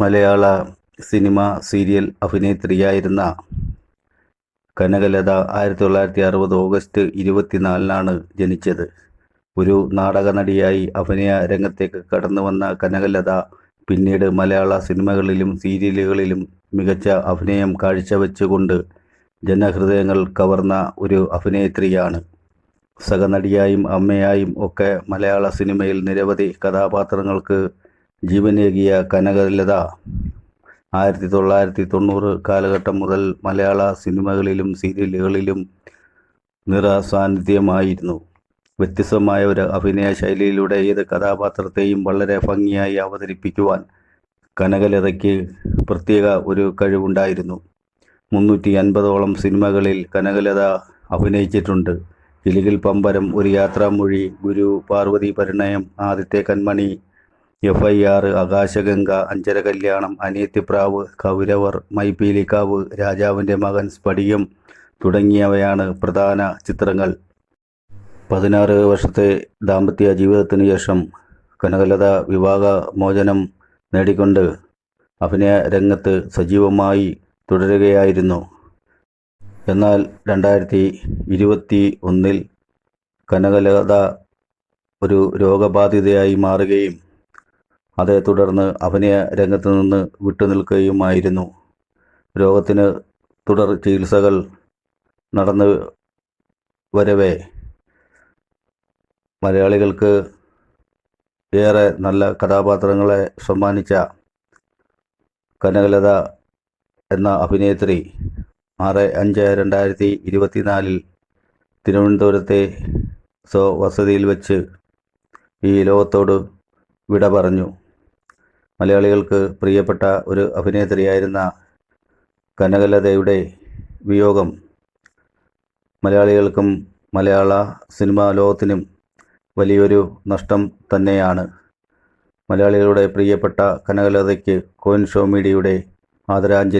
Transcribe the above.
മലയാള cinema serial അഭിനേത്രിയായിരുന്ന Kanakalatha ആയിരത്തി തൊള്ളായിരത്തി അറുപത് ഓഗസ്റ്റ് ഇരുപത്തിനാലിനാണ് ജനിച്ചത്. ഒരു നാടക നടിയായി അഭിനയ രംഗത്തേക്ക് കടന്നു വന്ന കനകലത പിന്നീട് മലയാള സിനിമകളിലും സീരിയലുകളിലും മികച്ച അഭിനയം കാഴ്ചവെച്ചുകൊണ്ട് ജനഹൃദയങ്ങൾ കവർന്ന ഒരു അഭിനേത്രിയാണ്. സഹനടിയായും അമ്മയായും ഒക്കെ മലയാള സിനിമയിൽ നിരവധി കഥാപാത്രങ്ങൾക്ക് ജീവനേകിയ കനകലത ആയിരത്തി തൊള്ളായിരത്തി തൊണ്ണൂറ് കാലഘട്ടം മുതൽ മലയാള സിനിമകളിലും സീരിയലുകളിലും നിറ സാന്നിധ്യമായിരുന്നു വ്യത്യസ്തമായ ഒരു അഭിനയ ശൈലിയിലൂടെ ഏത് കഥാപാത്രത്തെയും വളരെ ഭംഗിയായി അവതരിപ്പിക്കുവാൻ കനകലതയ്ക്ക് പ്രത്യേക ഒരു കഴിവുണ്ടായിരുന്നു. മുന്നൂറ്റി അൻപതോളം സിനിമകളിൽ കനകലത അഭിനയിച്ചിട്ടുണ്ട്. Kilukil Pambaram Oru Yathramozhi Guru Parvathi Parinayam Aditya Kanmani F I R Akashaganga Anchara Kalyanam Aniyathipravu കൗരവർ മൈപ്പീലിക്കാവ് രാജാവിന്റെ മകൻ സ്ഫടികം തുടങ്ങിയവയാണ് പ്രധാന ചിത്രങ്ങൾ. പതിനാറ് വർഷത്തെ ദാമ്പത്യ ജീവിതത്തിന് ശേഷം കനകലത വിവാഹ മോചനം നേടിക്കൊണ്ട് അഭിനയ രംഗത്ത് സജീവമായി തുടരുകയായിരുന്നു. എന്നാൽ രണ്ടായിരത്തി ഇരുപത്തി ഒന്നിൽ കനകലത ഒരു രോഗബാധിതയായി മാറുകയും അതേ തുടർന്ന് അഭിനയ രംഗത്ത് നിന്ന് വിട്ടുനിൽക്കുകയുമായിരുന്നു രോഗത്തിന് തുടർ ചികിത്സകൾ നടന്നു വരവേ. മലയാളികൾക്ക് ഏറെ നല്ല കഥാപാത്രങ്ങളെ സമ്മാനിച്ച കനകലത എന്ന അഭിനേത്രി ആറ് അഞ്ച് രണ്ടായിരത്തി ഇരുപത്തിനാലിൽ തിരുവനന്തപുരത്തെ സ്വവസതിയിൽ വച്ച് ഈ ലോകത്തോട് വിട പറഞ്ഞു. മലയാളികൾക്ക് പ്രിയപ്പെട്ട ഒരു അഭിനേത്രിയായിരുന്ന കനകലതയുടെ വിയോഗം മലയാളികൾക്കും മലയാള സിനിമാ ലോകത്തിനും വലിയൊരു നഷ്ടം തന്നെയാണ്. മലയാളികളുടെ പ്രിയപ്പെട്ട കനകലതയ്ക്ക് കോയിൻ ഷോ മീഡിയയുടെ ആദരാഞ്ജലി.